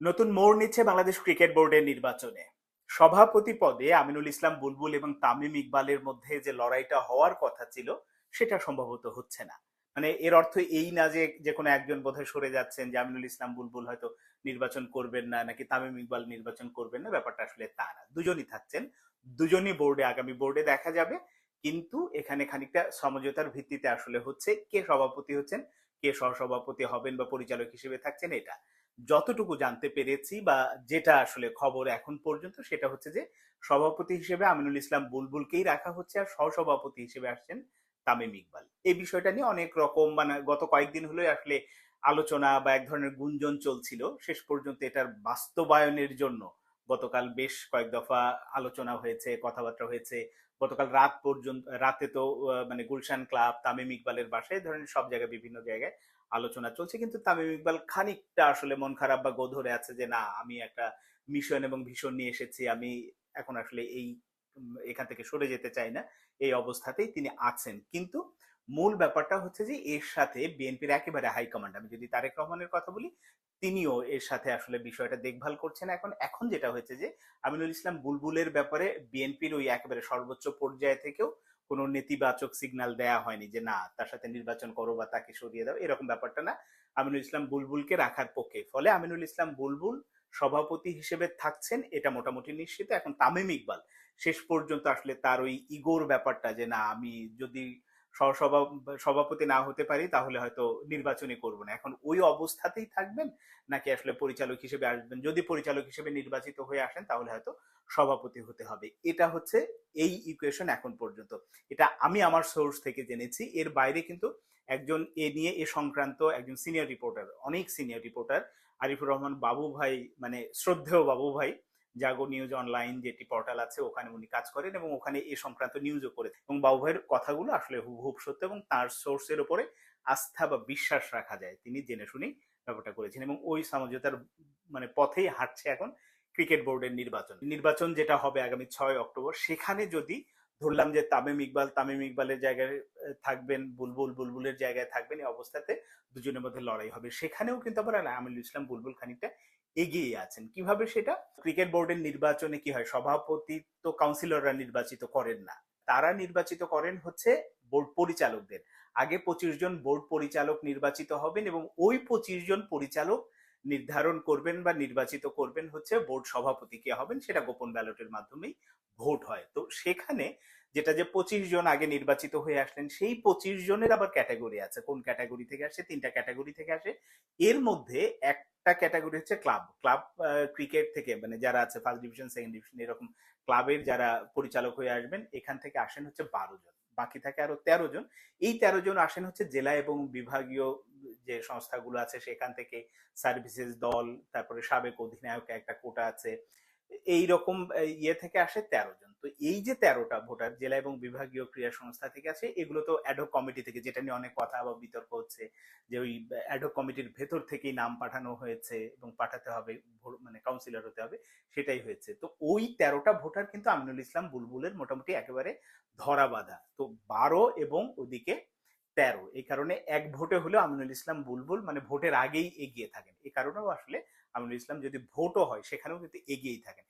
নতুন মোড় নিচ্ছে বাংলাদেশ ক্রিকেট বোর্ডের নির্বাচনে। সভাপতি পদে আমিনুল ইসলাম বুলবুল এবং তামিম ইকবালের মধ্যে যে লড়াইটা হওয়ার কথা ছিল, সেটা সম্ভবত হচ্ছে না। মানে এর অর্থ এই না যে যে কোনো একজন বোধহয় সরে যাচ্ছেন যে আমিনুল ইসলাম বুলবুল হয়তো নির্বাচন করবেন না, নাকি তামিম ইকবাল নির্বাচন করবেন না, ব্যাপারটা আসলে তা না। দুজনই থাকছেন, দুজনই বোর্ডে, আগামী বোর্ডে দেখা যাবে। কিন্তু এখানে খানিকটা সমঝোতার ভিত্তিতে আসলে হচ্ছে কে সভাপতি হচ্ছেন, কে সহসভাপতি হবেন বা পরিচালক হিসেবে থাকছেন এটা। যতটুকু জানতে পেরেছি বা যেটা আসলে খবর এখন পর্যন্ত সেটা হচ্ছে যে সভাপতি হিসেবে আমিনুল ইসলাম বুলবুলকেই রাখা হচ্ছে আর সহসভাপতি হিসেবে আসছেন তামিম ইকবাল। এই বিষয়টা নিয়ে অনেক রকম মানে গত কয়েকদিন হলো আসলে আলোচনা বা এক ধরনের গুঞ্জন চলছিল। শেষ পর্যন্ত এটার বাস্তবায়নের জন্য গতকাল বেশ কয়েক দফা আলোচনা হয়েছে, কথাবার্তা হয়েছে। গতকাল রাত পর্যন্ত, রাতে তো মানে গুলশান ক্লাব, তামিম ইকবালের বাসায় এই ধরনের সব জায়গায় বিভিন্ন জায়গায় আলোচনা চলছে, কিন্তু তামিম ইকবাল খানিকটা আসলে মন খারাপ বা গোধরে আছে যে, না, আমি একটা মিশন এবং ভীষণ নিয়ে এসেছি, আমি এখন আসলে এই এখান থেকে সরে যেতে চাই না। এই অবস্থাতেই তিনি আছেন। কিন্তু মূল ব্যাপারটা হচ্ছে যে, এর সাথে বিএনপির একেবারে হাইকমান্ড আমি যদি তারেক রহমানের কথা বলি, তিনিও এর সাথে আসলে বিষয়টা দেখভাল করছেন এখন। এখন যেটা হয়েছে যে, আমিনুল ইসলাম বুলবুলের ব্যাপারে বিএনপির ওই একেবারে সর্বোচ্চ পর্যায়ে থেকেও কোনো নেতিবাচক সিগনাল দেয়া হয়নি যে, না, তার সাথে নির্বাচন করো বা তাকে সরিয়ে দাও। এরকম ব্যাপারটা না। আমিনুল ইসলাম বুলবুলকে রাখার পক্ষে। ফলে আমিনুল ইসলাম বুলবুল সভাপতি হিসেবে থাকছেন, এটা মোটামুটি নিশ্চিত। এখন তামিম ইকবাল, শেষ পর্যন্ত আসলে তার ওই ইগোর ব্যাপারটা যে, না, আমি যদি সভাপতি না হতে পারি, তাহলে হয়তো নির্বাচনই করব না। এখন ওই অবস্থাতেই থাকবেন, নাকি আসলে পরিচালক হিসেবে আসবেন? যদি পরিচালক হিসেবে নির্বাচিত হয়ে আসেন, তাহলে হয়তো সভাপতি হতে হবে। এটা হচ্ছে এই ইকুয়েশন এখন পর্যন্ত। এটা আমি আমার সোর্স থেকে জেনেছি। এর বাইরে কিন্তু একজন এ নিয়ে এ সংক্রান্ত একজন সিনিয়র রিপোর্টার অনেক সিনিয়র রিপোর্টার আরিফুর রহমান বাবু ভাই মানে শ্রদ্ধেয় বাবু ভাই জাগো নিউজ অনলাইন যেটি পোর্টাল আছে, ওখানে উনি কাজ করেন এবং ওখানে এ সংক্রান্ত নিউজও করে এবং বাবু ভাইয়ের কথাগুলো আসলে হুবহুব সত্য এবং তার সোর্সের উপরে আস্থা বা বিশ্বাস রাখা যায়, তিনি জেনে শুনেই ব্যাপারটা করেছেন এবং ওই সমঝোতার মানে পথেই হাঁটছে এখন ক্রিকেট বোর্ডের নির্বাচন। নির্বাচন যেটা হবে আগামী ছয় অক্টোবর, সেখানে যদি ধরলাম যে তামিম ইকবাল, তামিম ইকবালের জায়গায় থাকবেন, বুলবুল, বুলবুলের জায়গায় থাকবেন, এই অবস্থাতে দুজনের মধ্যে লড়াই হবে। সেখানেও কিন্তু আবার আমিনুল ইসলাম, বুলবুল খানিকটা এগিয়ে আছেন? কীভাবে সেটা? ক্রিকেট বোর্ডের নির্বাচনে কি হয়? সভাপতি তো কাউন্সিলররা নির্বাচিত করেন না। তারা নির্বাচিত করেন হচ্ছে বোর্ড পরিচালকদের। আগে পঁচিশ জন বোর্ড পরিচালক নির্বাচিত হবেন এবং ওই পঁচিশ জন পরিচালক নির্ধারণ করবেন বা নির্বাচিত করবেন হচ্ছে বোর্ড সভাপতি কে হবেন, সেটা গোপন ব্যালটের মাধ্যমেই ভোট হয়। তো সেখানে যেটা যে পঁচিশ জন আগে নির্বাচিত হয়ে আসলেন, সেই পঁচিশ জনের আবার ক্যাটাগরি আছে। কোন ক্যাটাগরি থেকে আসে? তিনটা ক্যাটাগরি থেকে আসে। এর মধ্যে একটা ক্যাটাগরি হচ্ছে ক্লাব ক্লাব ক্রিকেট থেকে মানে যারা আছে ফার্স্ট ডিভিশন সেকেন্ড ডিভিশন এরকম ক্লাবের যারা পরিচালক হয়ে আসবেন, এখান থেকে আসেন হচ্ছে বারো জন। বাকি থাকে আরও তেরো জন। এই তেরো জন আসেন হচ্ছে জেলা এবং বিভাগীয় যে সংস্থাগুলো আছে, সেখান থেকে সার্ভিসেস দল, তারপরে সাবেক অধিনায়ক, একটা কোটা আছে। এই রকম ইয়ে থেকে আসে তেরো জন। তো এই যে তেরোটা ভোটার জেলা এবং বিভাগীয় ক্রীড়া সংস্থা থেকে আসে, এগুলো তো অ্যাডহক কমিটি থেকে, যেটা নিয়ে অনেক কথা বা বিতর্ক হচ্ছে, যে ওই অ্যাডহক কমিটির ভেতর থেকেই নাম পাঠানো হয়েছে এবং পাঠাতে হবে মানে কাউন্সিলর হতে হবে, সেটাই হয়েছে। তো ওই তেরোটা ভোটার কিন্তু আমিনুল ইসলাম বুলবুলের মোটামুটি একেবারে ধরা বাঁধা তো বারো এবং ওদিকে তেরো, এই কারণে এক ভোটে হলেও আমিনুল ইসলাম বুলবুল মানে ভোটের আগেই এগিয়ে থাকেন। এই কারণেও আসলে আমিনুল ইসলাম যদি ভোটও হয় সেখানেও কিন্তু এগিয়েই থাকেন।